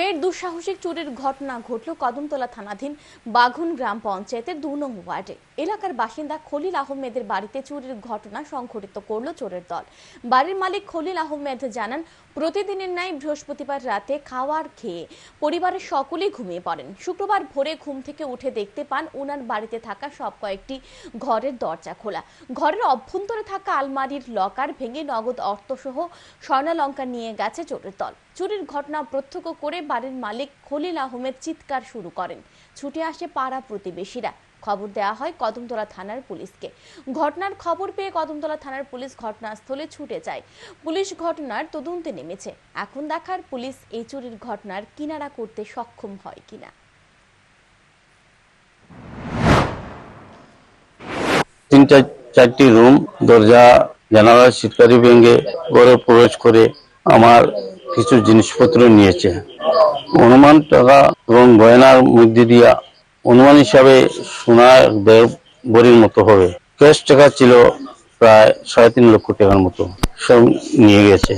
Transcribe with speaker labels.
Speaker 1: ফের দুঃসাহসিক চুরির ঘটনা ঘটল কদমতলা থানাধীন বাঘুন গ্রাম পঞ্চায়েতের দু নং ওয়ার্ডে। এলাকার বাসিন্দা খলিল আহমেদের বাড়িতে চুরির ঘটনা সংঘটিত করল চোরের দল। বাড়ির মালিক খলিল আহমেদ জানান, প্রতিদিনের ন্যায় বৃহস্পতিবার রাতে খাওয়ার খেয়ে পরিবারের সকলেই ঘুমিয়ে পড়েন। শুক্রবার ভোরে ঘুম থেকে উঠে দেখতে পান উনার বাড়িতে থাকা সব কয়েকটি ঘরের দরজা খোলা। ঘরের অভ্যন্তরে থাকা আলমারির লকার ভেঙে নগদ অর্থসহ স্বর্ণালঙ্কা নিয়ে গেছে চোরের দল। চুরির ঘটনা প্রত্যক্ষ করে বাড়ির মালিক খলিল আহমেদ চিৎকার শুরু করেন। ছুটে আসে পাড়া প্রতিবেশীরা। খবর দেওয়া হয় কদমতলা থানার পুলিশকে। ঘটনার খবর পেয়ে কদমতলা থানার পুলিশ ঘটনাস্থলে ছুটে যায়। পুলিশ ঘটনার তদন্তে নেমেছে। এখন দেখার পুলিশ এই চুরির ঘটনার কিনারা করতে সক্ষম হয় কিনা।
Speaker 2: তিনটা চারটি রুম, দরজা, জানালা শীতকারি ভেঙে ঘরে প্রবেশ করে আমার কিছু জিনিসপত্র নিয়েছে। অনুমান টাকা এবং গয়নার মধ্যে দিয়া অনুমান হিসাবে সোনা দেড় বড়ির মতো হবে। ক্যাশ টাকা ছিল প্রায় সাড়ে তিন লক্ষ টাকার মতো। সব নিয়ে গেছে।